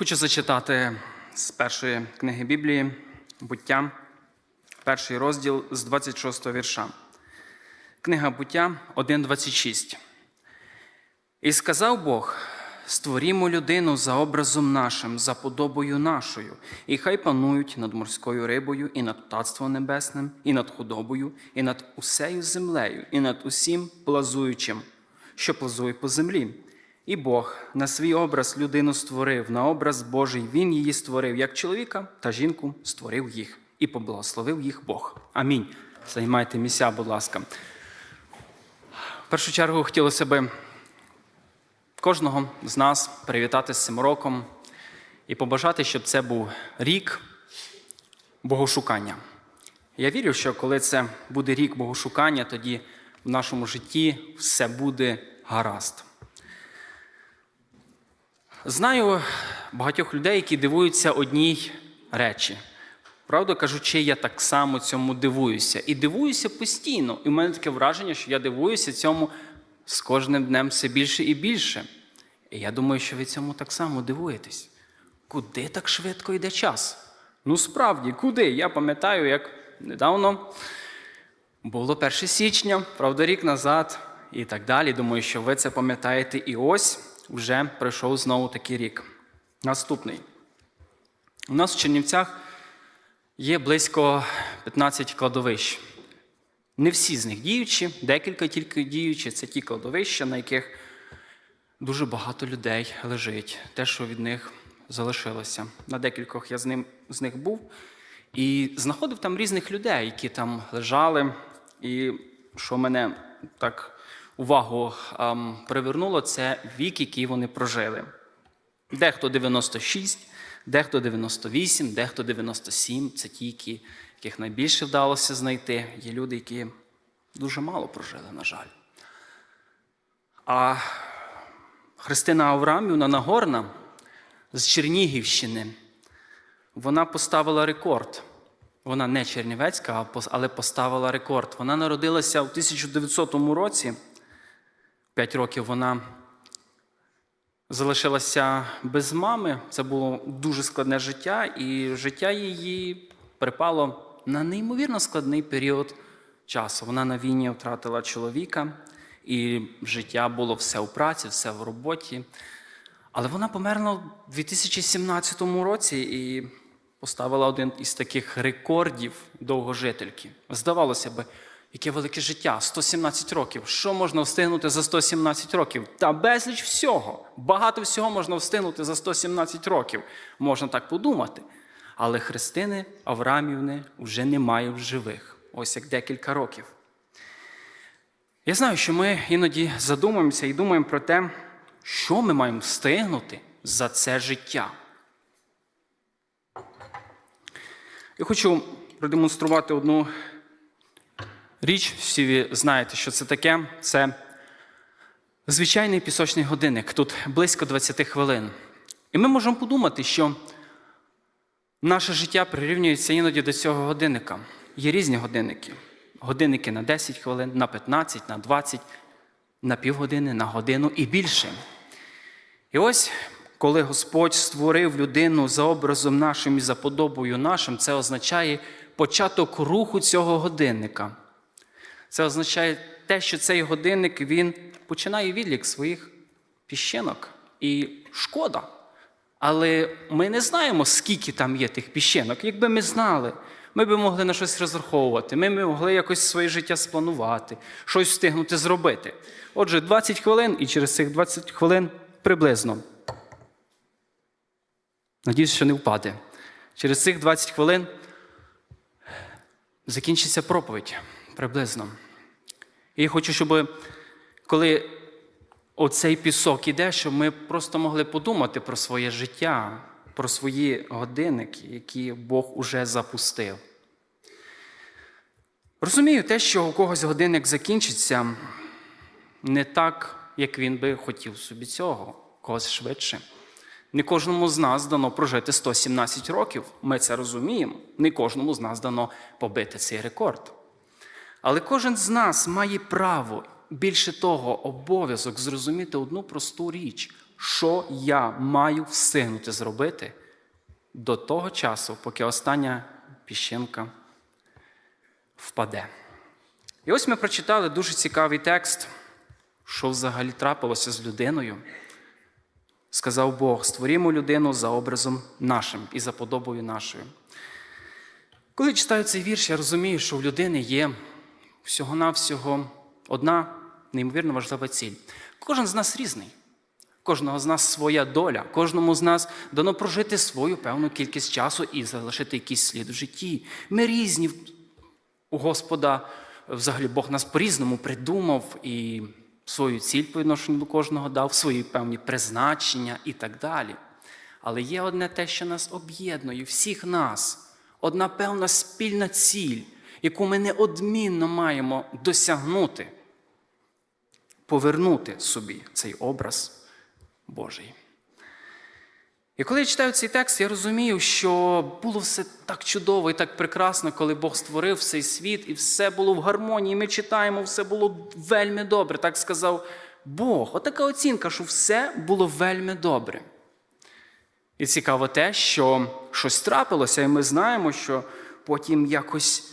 Хочу зачитати з першої книги Біблії буття, перший розділ з 26 вірша. Книга буття 1.26. І сказав Бог: створімо людину за образом нашим, за подобою нашою, і хай панують над морською рибою, і над птацтвом небесним, і над худобою, і над усею землею, і над усім плазуючим, що плазує по землі. І Бог на свій образ людину створив, на образ Божий Він її створив, як чоловіка та жінку створив їх і поблагословив їх Бог. Амінь. Займайте місця, будь ласка. В першу чергу хотілося би кожного з нас привітати з цим роком і побажати, щоб це був рік богошукання. Я вірю, що коли це буде рік богошукання, тоді в нашому житті все буде гаразд. Знаю багатьох людей, які дивуються одній речі. Правду кажучи, я так само цьому дивуюся. І дивуюся постійно. І в мене таке враження, що я дивуюся цьому з кожним днем все більше і більше. І я думаю, що ви цьому так само дивуєтесь. Куди так швидко йде час? Ну, справді, куди? Я пам'ятаю, як недавно було 1 січня, правда, рік назад і так далі. Думаю, що ви це пам'ятаєте. І ось вже пройшов знову такий рік. Наступний. У нас в Чернівцях є близько 15 кладовищ. Не всі з них діючі, декілька тільки діючі. Це ті кладовища, на яких дуже багато людей лежить, те, що від них залишилося. На декількох я з, ним, з них був і знаходив там різних людей, які там лежали. І що мене так увагу ем, привернуло, це вік, який вони прожили. Дехто 96, дехто 98, дехто 97. Це ті, які, яких найбільше вдалося знайти. Є люди, які дуже мало прожили, на жаль. А Христина Аврамівна Нагорна з Чернігівщини, вона поставила рекорд. Вона не Чернівецька, але поставила рекорд. Вона народилася у 1900 році. П'ять років вона залишилася без мами. Це було дуже складне життя, і життя її припало на неймовірно складний період часу. Вона на війні втратила чоловіка, і життя було все у праці, все в роботі. Але вона померла у 2017 році і поставила один із таких рекордів довгожительки. Здавалося би, яке велике життя 117 років. Що можна встигнути за 117 років? Та безліч всього. Багато всього можна встигнути за 117 років. Можна так подумати. Але Христини Аврамівни вже немає в живих. Ось як декілька років. Я знаю, що ми іноді задумуємося і думаємо про те, що ми маємо встигнути за це життя. Я хочу продемонструвати одну річ. Всі ви знаєте, що це таке. Це звичайний пісочний годинник. Тут близько 20 хвилин. І ми можемо подумати, що наше життя прирівнюється іноді до цього годинника. Є різні годинники. Годинники на 10 хвилин, на 15, на 20, на півгодини, на годину і більше. І ось, коли Господь створив людину за образом нашим і за подобою нашим, це означає початок руху цього годинника. Це означає те, що цей годинник він починає відлік своїх піщинок. І шкода. Але ми не знаємо, скільки там є тих піщинок. Якби ми знали, ми б могли на щось розраховувати, ми б могли якось своє життя спланувати, щось встигнути зробити. Отже, 20 хвилин, і через цих 20 хвилин приблизно. Надіюсь, що не впаде. Через цих 20 хвилин закінчиться проповідь приблизно. І я хочу, щоб коли оцей пісок іде, щоб ми просто могли подумати про своє життя, про свої годинники, які Бог уже запустив. Розумію те, що у когось годинник закінчиться не так, як він би хотів собі цього, когось швидше. Не кожному з нас дано прожити 117 років, ми це розуміємо. Не кожному з нас дано побити цей рекорд. Але кожен з нас має право, більше того, обов'язок зрозуміти одну просту річ, що я маю встигнути зробити до того часу, поки остання піщинка впаде. І ось ми прочитали дуже цікавий текст, що взагалі трапилося з людиною. Сказав Бог: створімо людину за образом нашим і за подобою нашою. Коли читаю цей вірш, я розумію, що в людини є всього-навсього одна неймовірно важлива ціль. Кожен з нас різний. Кожного з нас своя доля, кожному з нас дано прожити свою певну кількість часу і залишити якийсь слід в житті. Ми різні. У Господа взагалі Бог нас по-різному придумав і свою ціль по відношенню до кожного дав, свої певні призначення і так далі. Але є одне те, що нас об'єднує, всіх нас, одна певна спільна ціль, яку ми неодмінно маємо досягнути, повернути собі цей образ Божий. І коли я читаю цей текст, я розумію, що було все так чудово і так прекрасно, коли Бог створив цей світ, і все було в гармонії. Ми читаємо, все було вельми добре. Так сказав Бог. Отака оцінка, що все було вельми добре. І цікаво те, що щось трапилося, і ми знаємо, що потім якось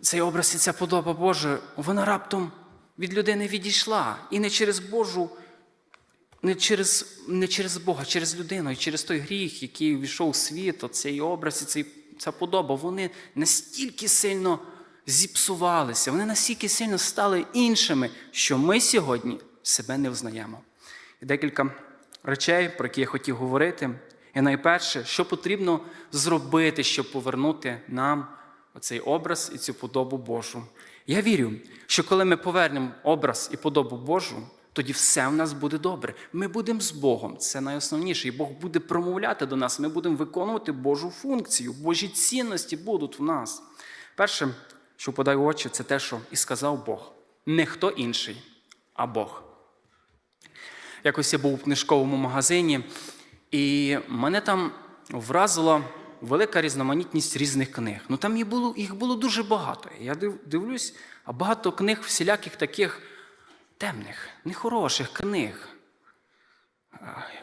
цей образ і ця подоба Божа, вона раптом від людини відійшла. І не через Божу не через, не через Бога, через людину, і через той гріх, який війшов у світ, цей образ і цей, ця подоба, вони настільки сильно зіпсувалися, вони настільки сильно стали іншими, що ми сьогодні себе не взнаємо. І декілька речей, про які я хотів говорити. І найперше, що потрібно зробити, щоб повернути нам цей образ і цю подобу Божу. Я вірю, що коли ми повернемо образ і подобу Божу, тоді все в нас буде добре. Ми будемо з Богом. Це найосновніше. І Бог буде промовляти до нас. Ми будемо виконувати Божу функцію. Божі цінності будуть в нас. Перше, що подає очі, це те, що і сказав Бог. Не хто інший, а Бог. Якось я був у книжковому магазині, і мене там вразила велика різноманітність різних книг. Ну там їх було, їх було дуже багато. Я дивлюсь, а багато книг всіляких таких темних, нехороших книг,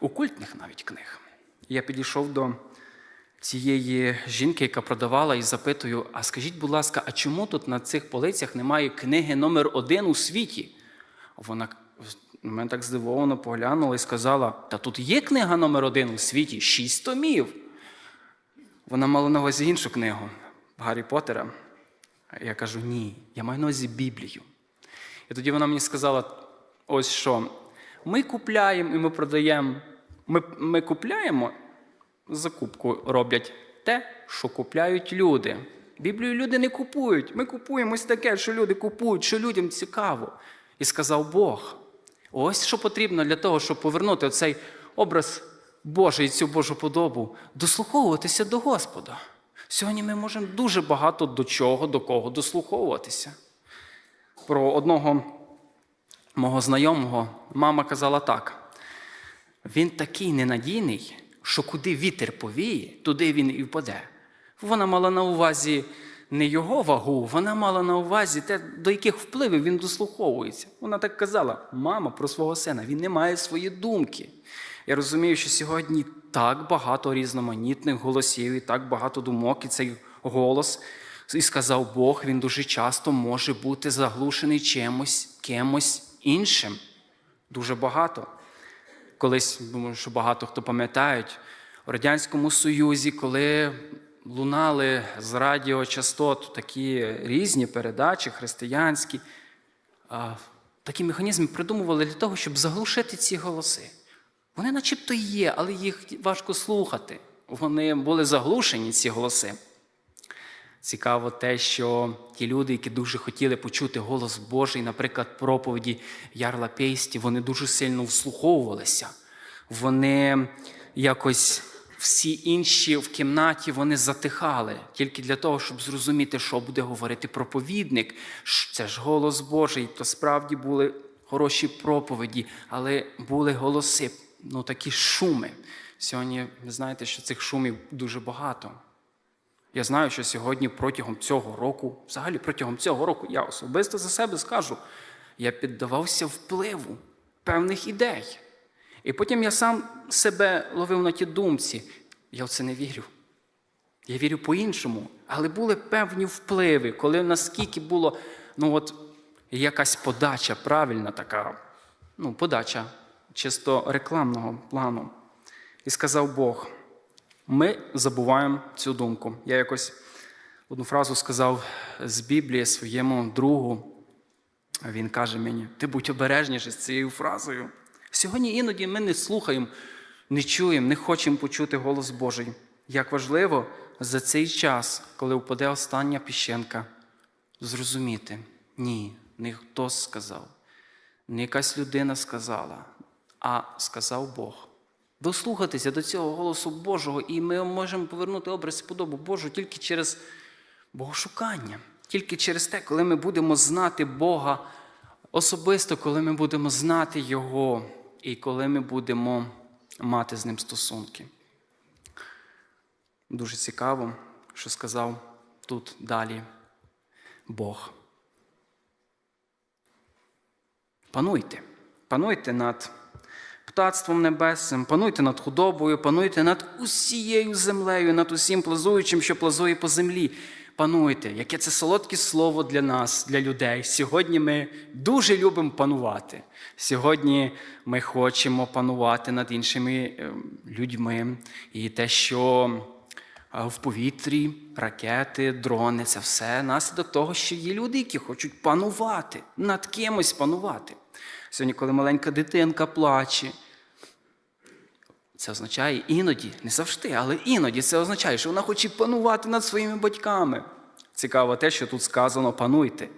окультних навіть книг. Я підійшов до цієї жінки, яка продавала, і запитую: а скажіть, будь ласка, а чому тут на цих полицях немає книги номер один у світі? Вона на мене так здивовано поглянула і сказала: Та тут є книга номер один у світі, шість томів. Вона мала на увазі іншу книгу Гаррі Поттера. Я кажу, ні, я маю на увазі Біблію. І тоді вона мені сказала: ось що, ми купляємо і ми продаємо. Ми, ми купляємо, закупку роблять те, що купляють люди. Біблію люди не купують. Ми купуємо ось таке, що люди купують, що людям цікаво. І сказав Бог. Ось що потрібно для того, щоб повернути цей образ Божий, цю Божу подобу, дослуховуватися до Господа. Сьогодні ми можемо дуже багато до чого, до кого дослуховуватися. Про одного мого знайомого мама казала так: він такий ненадійний, що куди вітер повіє, туди він і впаде. Вона мала на увазі не його вагу, вона мала на увазі те, до яких впливів він дослуховується. Вона так казала: мама про свого сина, він не має свої думки. Я розумію, що сьогодні так багато різноманітних голосів і так багато думок, і цей голос, і сказав Бог, він дуже часто може бути заглушений чимось, кимось іншим. Дуже багато. Колись, думаю, що багато хто пам'ятають, у Радянському Союзі, коли лунали з радіочастот такі різні передачі, християнські, такі механізми придумували для того, щоб заглушити ці голоси. Вони начебто є, але їх важко слухати. Вони були заглушені, ці голоси. Цікаво те, що ті люди, які дуже хотіли почути голос Божий, наприклад, проповіді Ярла Пейсті, вони дуже сильно вслуховувалися. Вони якось всі інші в кімнаті вони затихали тільки для того, щоб зрозуміти, що буде говорити проповідник. Це ж голос Божий. То справді були хороші проповіді, але були голоси, ну такі шуми. Сьогодні ви знаєте, що цих шумів дуже багато. Я знаю, що сьогодні протягом цього року, взагалі протягом цього року, я особисто за себе скажу, я піддавався впливу певних ідей. І потім я сам себе ловив на ті думці. Я в це не вірю. Я вірю по-іншому. Але були певні впливи, коли наскільки було ну от, якась подача правильна така, ну, подача чисто рекламного плану. І сказав Бог: ми забуваємо цю думку. Я якось одну фразу сказав з Біблії своєму другу. Він каже мені: ти будь обережніше з цією фразою. Сьогодні іноді ми не слухаємо, не чуємо, не хочемо почути голос Божий. Як важливо за цей час, коли впаде остання піщенка, зрозуміти, ні, не хтось сказав, не якась людина сказала, а сказав Бог. Дослухатися до цього голосу Божого, і ми можемо повернути образ і подобу Божу тільки через богошукання, тільки через те, коли ми будемо знати Бога особисто, коли ми будемо знати Його і коли ми будемо мати з ним стосунки. Дуже цікаво, що сказав тут далі Бог. Пануйте, пануйте над птацтвом небесним, пануйте над худобою, пануйте над усією землею, над усім плазуючим, що плазує по землі. Пануйте, яке це солодке слово для нас, для людей. Сьогодні ми дуже любимо панувати. Сьогодні ми хочемо панувати над іншими ем, людьми. І те, що е, в повітрі, ракети, дрони це все наслідок того, що є люди, які хочуть панувати, над кимось панувати. Сьогодні, коли маленька дитинка плаче, це означає іноді, не завжди, але іноді це означає, що вона хоче панувати над своїми батьками. Цікаво те, що тут сказано пануйте.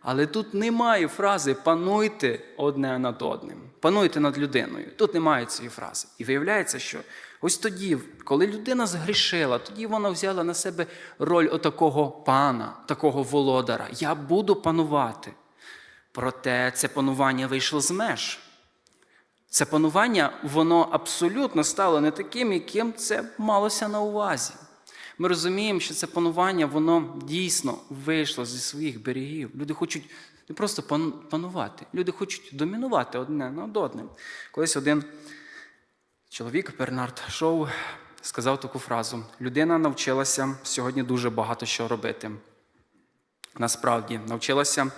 Але тут немає фрази пануйте одне над одним, пануйте над людиною. Тут немає цієї фрази. І виявляється, що ось тоді, коли людина згрішила, тоді вона взяла на себе роль отакого пана, такого володара. Я буду панувати. Проте це панування вийшло з меж. Це панування, воно абсолютно стало не таким, яким це малося на увазі. Ми розуміємо, що це панування, воно дійсно вийшло зі своїх берегів. Люди хочуть не просто панувати, люди хочуть домінувати одне над одним. Колись один чоловік, Бернард Шоу, сказав таку фразу: людина навчилася сьогодні дуже багато що робити. Насправді, навчилася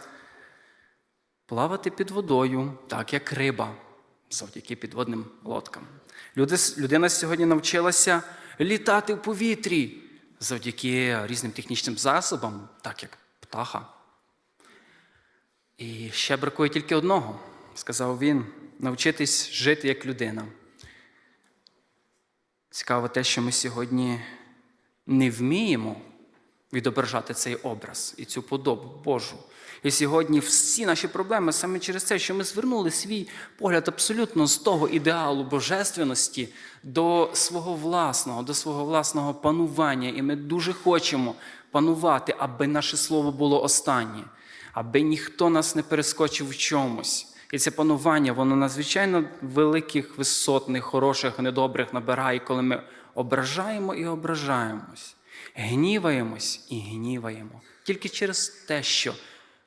плавати під водою, так як риба, завдяки підводним лодкам. Люди, людина сьогодні навчилася літати в повітрі завдяки різним технічним засобам, так як птаха. І ще бракує тільки одного, сказав він, навчитись жити як людина. Цікаво те, що ми сьогодні не вміємо відображати цей образ і цю подобу Божу. І сьогодні всі наші проблеми саме через те, що ми звернули свій погляд абсолютно з того ідеалу божественності до свого власного, до свого власного панування. І ми дуже хочемо панувати, аби наше слово було останнє, аби ніхто нас не перескочив в чомусь. І це панування, воно надзвичайно великих, висотних, хороших, недобрих набирає, коли ми ображаємо і ображаємось, гніваємось і гніваємо. Тільки через те, що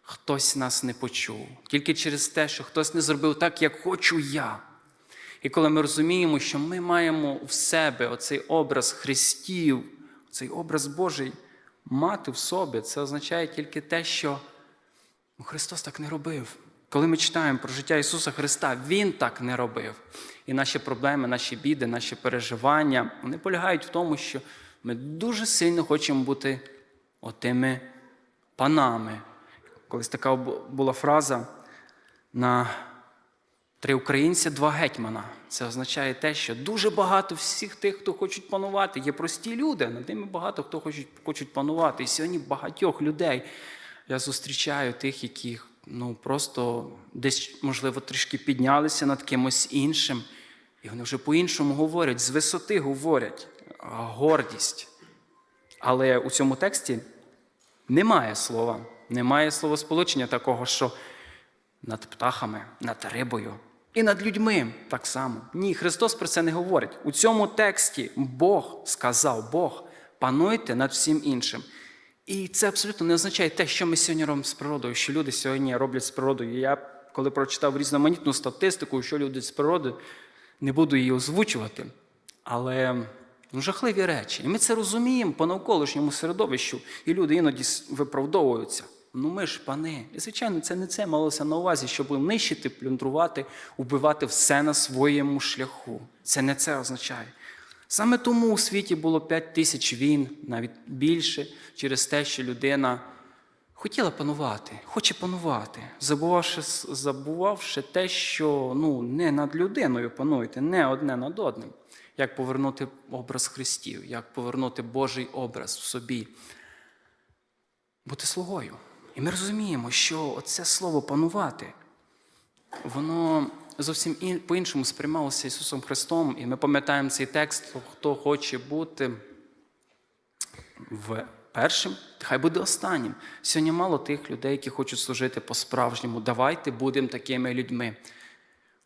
хтось нас не почув, тільки через те, що хтось не зробив так, як хочу я. І коли ми розуміємо, що ми маємо в себе оцей образ Христів, цей образ Божий мати в собі, це означає тільки те, що ну, Христос так не робив. Коли ми читаємо про життя Ісуса Христа, Він так не робив. І наші проблеми, наші біди, наші переживання вони полягають в тому, що ми дуже сильно хочемо бути отими панами. Колись така була фраза на три українця, два гетьмана. Це означає те, що дуже багато всіх тих, хто хочуть панувати, є прості люди, над ними багато хто хочуть, хочуть панувати. І сьогодні багатьох людей я зустрічаю тих, яких ну, просто десь, можливо, трішки піднялися над кимось іншим. І вони вже по-іншому говорять, з висоти говорять, гордість. Але у цьому тексті немає слова, немає словосполучення такого, що над птахами, над рибою і над людьми так само. Ні, Христос про це не говорить. У цьому тексті Бог сказав, Бог, пануйте над всім іншим. І це абсолютно не означає те, що ми сьогодні робимо з природою, що люди сьогодні роблять з природою. Я коли прочитав різноманітну статистику, що люди з природою, Не буду її озвучувати, але ну, жахливі речі. І ми це розуміємо по навколишньому середовищу, і люди іноді виправдовуються. Ну ми ж пани. І звичайно, це не це малося на увазі, щоб нищити, плюндрувати, убивати все на своєму шляху. Це не це означає. Саме тому у світі було 5 тисяч війн, навіть більше, через те, що людина хотіла панувати, хоче панувати, забувавши, забувавши те, що ну, не над людиною пануєте, не одне над одним. Як повернути образ Христів, як повернути Божий образ в собі, бути слугою. І ми розуміємо, що оце слово панувати, воно зовсім по-іншому сприймалося Ісусом Христом. І ми пам'ятаємо цей текст, хто хоче бути в першим, хай буде останнім. Сьогодні мало тих людей, які хочуть служити по-справжньому. Давайте будемо такими людьми.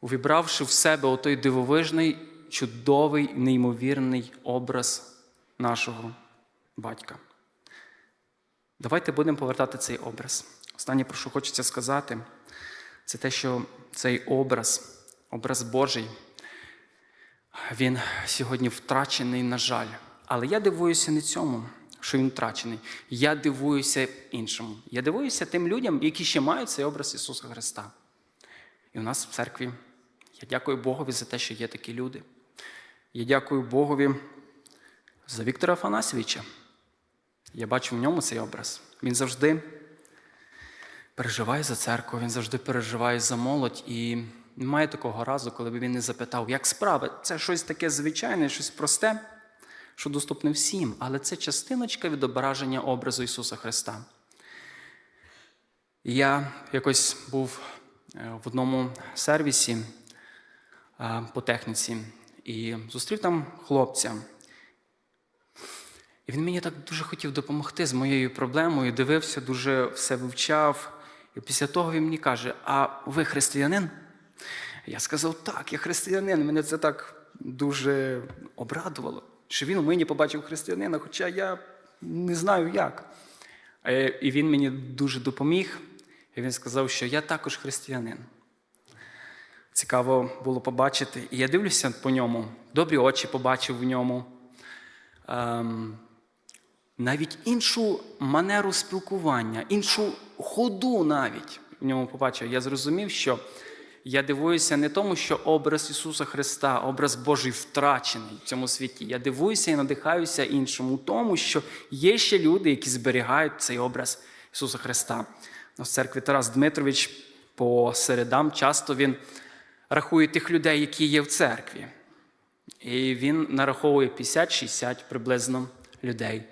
Увібравши в себе отой дивовижний, чудовий, неймовірний образ нашого батька. Давайте будемо повертати цей образ. Останнє, про що хочеться сказати, це те, що цей образ, образ Божий, він сьогодні втрачений, на жаль. Але я дивуюся не цьому, що він втрачений. Я дивуюся іншому. Я дивуюся тим людям, які ще мають цей образ Ісуса Христа. І у нас в церкві я дякую Богові за те, що є такі люди. Я дякую Богові за Віктора Афанасьовича. Я бачу в ньому цей образ. Він завжди переживає за церкву, він завжди переживає за молодь. І немає такого разу, коли б він не запитав, як справи. Це щось таке звичайне, щось просте, що доступне всім, але це частиночка відображення образу Ісуса Христа. Я якось був е, в одному сервісі е, по техніці і зустрів там хлопця. І він мені так дуже хотів допомогти з моєю проблемою, дивився, дуже все вивчав. І після того він мені каже: А ви християнин? Я сказав, так, я християнин. Мене це так дуже обрадувало, що він у мені побачив християнина, хоча я не знаю як. Е, І він мені дуже допоміг. І він сказав, що я також християнин. Цікаво було побачити. І я дивлюся по ньому, добрі очі побачив в ньому. Ем, навіть іншу манеру спілкування, іншу ходу навіть в ньому побачив. Я зрозумів, що я дивуюся не тому, що образ Ісуса Христа, образ Божий втрачений в цьому світі. Я дивуюся і надихаюся іншому, тому що є ще люди, які зберігають цей образ Ісуса Христа. В церкві Тарас Дмитрович по середам часто він рахує тих людей, які є в церкві. І він нараховує 50-60 приблизно людей.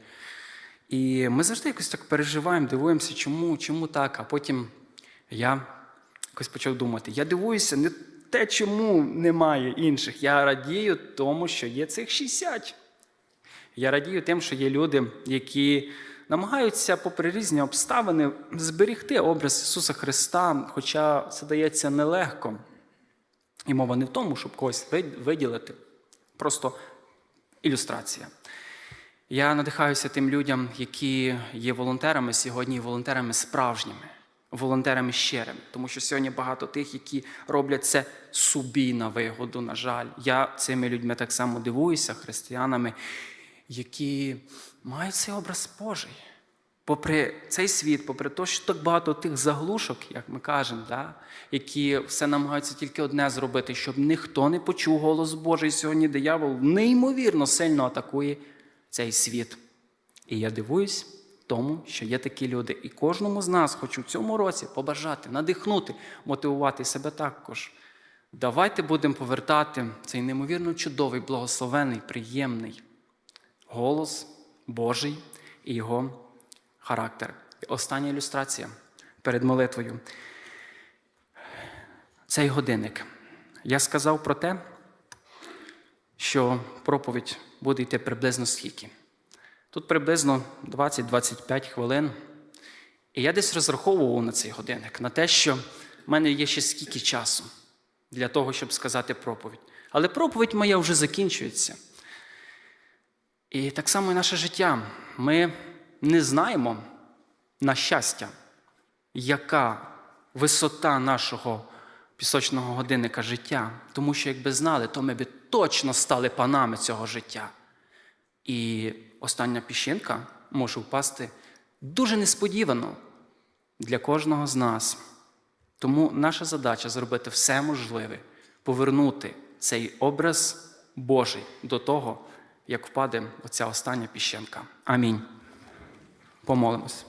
І ми завжди якось так переживаємо, дивуємося, чому, чому так. А потім я якось почав думати: я дивуюся не те, чому немає інших. Я радію тому, що є цих 60. Я радію тим, що є люди, які намагаються, попри різні обставини, зберігти образ Ісуса Христа, хоча це дається нелегко. І мова не в тому, щоб когось виділити. Просто ілюстрація. Я надихаюся тим людям, які є волонтерами сьогодні, волонтерами справжніми, волонтерами щирими. Тому що сьогодні багато тих, які роблять це собі на вигоду, на жаль. Я цими людьми так само дивуюся, християнами, які мають цей образ Божий. Попри цей світ, попри те, що так багато тих заглушок, як ми кажемо, да, які все намагаються тільки одне зробити, щоб ніхто не почув голос Божий. Сьогодні диявол неймовірно сильно атакує цей світ. І я дивуюсь тому, що є такі люди. І кожному з нас хочу в цьому році побажати, надихнути, мотивувати себе також. Давайте будемо повертати цей неймовірно чудовий, благословений, приємний голос Божий і його характер. Остання ілюстрація перед молитвою. Цей годинник. Я сказав про те, що проповідь буде йти приблизно скільки. Тут приблизно 20-25 хвилин. І я десь розраховував на цей годинник, на те, що в мене є ще скільки часу для того, щоб сказати проповідь. Але проповідь моя вже закінчується. І так само і наше життя. Ми не знаємо, на щастя, яка висота нашого пісочного годинника життя. Тому що якби знали, то ми б точно стали панами цього життя. І остання піщинка може впасти дуже несподівано для кожного з нас. Тому наша задача зробити все можливе, повернути цей образ Божий до того, як впаде оця остання піщинка. Амінь. Помолимось.